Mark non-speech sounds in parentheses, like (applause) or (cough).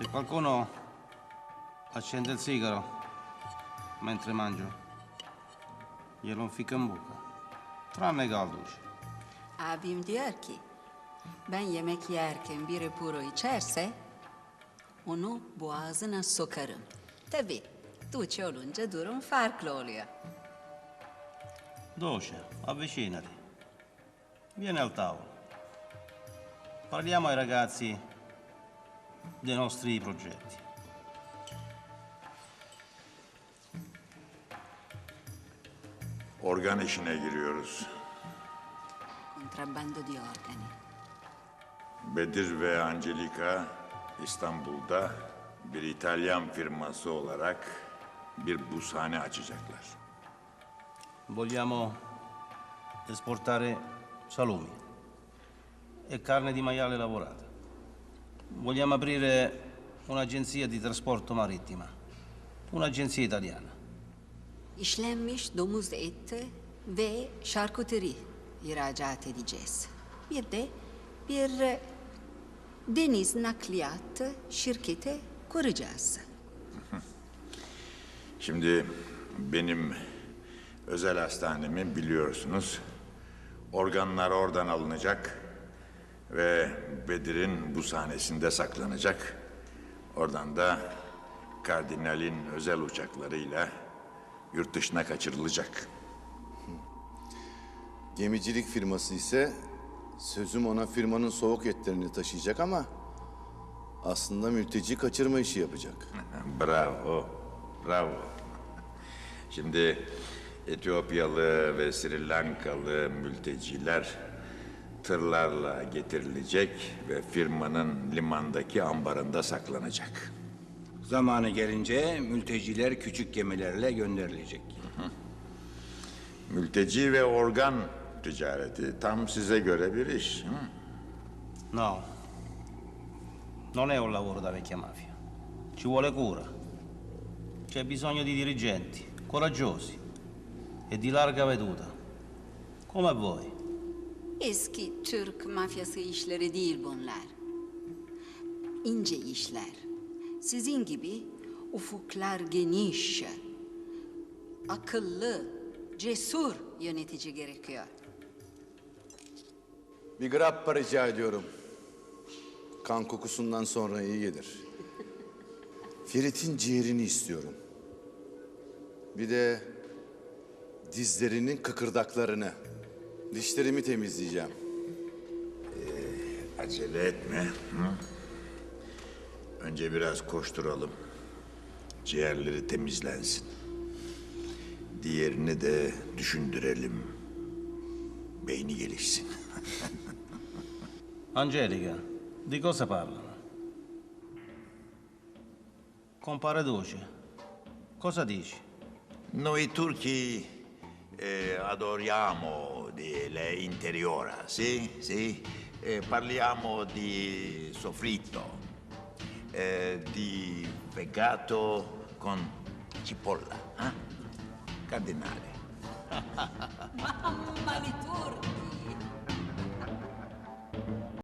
Se qualcuno accende il sigaro mentre mangio, glielo fico in bocca. Tranne Galduş. Abim diyor ki, ben yemek yerken biri puro içerse, onu boğazına sokarım. Tabii, Tuğçe olunca durum farklı oluyor. Doce, avvicinati. Vieni al tavolo. Parliamo ai ragazzi dei nostri progetti. Organ işine giriyoruz. Contrabbando di organi. Bedir ve Angelika İstanbul'da bir İtalyan firması olarak bir buzhane açacaklar. Vogliamo esportare salumi e carne di maiale lavorata. Vogliamo aprire un'agenzia di trasporto marittima, un'agenzia italiana. İşlenmiş domuz eti ve şarküteri ihracat edeceğiz. Bir de bir deniz nakliyat şirketi kuracağız. Şimdi benim özel hastanemi biliyorsunuz. Organlar oradan alınacak ve Bedir'in bu sahnesinde saklanacak. Oradan da kardinalin özel uçaklarıyla yurt dışına kaçırılacak. Gemicilik firması ise sözüm ona firmanın soğuk etlerini taşıyacak ama aslında mülteci kaçırma işi yapacak. (laughs) Bravo, bravo. Şimdi Etiyopyalı ve Sri Lankalı mülteciler tırlarla getirilecek ve firmanın limandaki ambarında saklanacak. Zamanı gelince mülteciler küçük gemilerle gönderilecek. Mülteci ve organ ticareti tam size göre bir iş. hı? No, non è un lavoro da vecchia mafia. Ci vuole cura. C'è bisogno di dirigenti, coraggiosi e di larga veduta, come voi. Eski Türk mafyası işleri değil bunlar. İnce işler. Sizin gibi ufuklar geniş, akıllı, cesur yönetici gerekiyor. Bir grappa rica ediyorum. Kan kokusundan sonra iyi gelir. Ferit'in ciğerini istiyorum. Bir de dizlerinin kıkırdaklarını. Dişlerimi temizleyeceğim. Acele etme. Hı? Önce biraz koşturalım. Ciğerleri temizlensin. Diğerini de düşündürelim. Beyni gelişsin. (laughs) Angelica, di cosa parlano? Compare Duce, cosa dici? Noi turchi eh, adoriamo probabile interiora, sì, sì. Eh, parliamo di soffritto, eh, di peccato con cipolla, eh? cardinale. (laughs) Mamma di turchi!